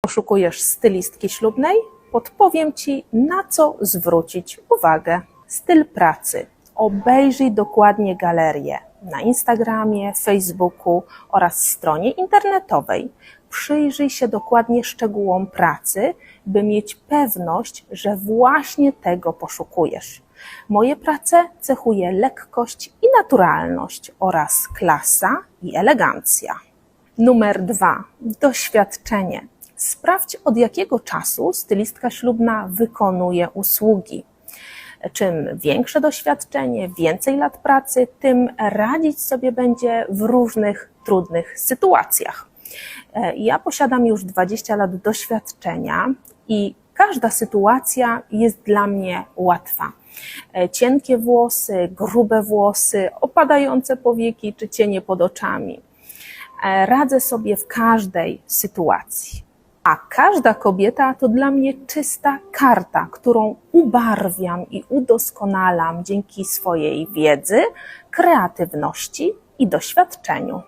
Poszukujesz stylistki ślubnej? Podpowiem Ci, na co zwrócić uwagę. Styl pracy. Obejrzyj dokładnie galerię na Instagramie, Facebooku oraz stronie internetowej. Przyjrzyj się dokładnie szczegółom pracy, by mieć pewność, że właśnie tego poszukujesz. Moje prace cechuje lekkość i naturalność oraz klasa i elegancja. Numer dwa. Doświadczenie. Sprawdź, od jakiego czasu stylistka ślubna wykonuje usługi. Czym większe doświadczenie, więcej lat pracy, tym radzić sobie będzie w różnych trudnych sytuacjach. E, Ja posiadam już 20 lat doświadczenia i każda sytuacja jest dla mnie łatwa. E, Cienkie włosy, grube włosy, opadające powieki czy cienie pod oczami. E, Radzę sobie w każdej sytuacji. A każda kobieta to dla mnie czysta karta, którą ubarwiam i udoskonalam dzięki swojej wiedzy, kreatywności i doświadczeniu.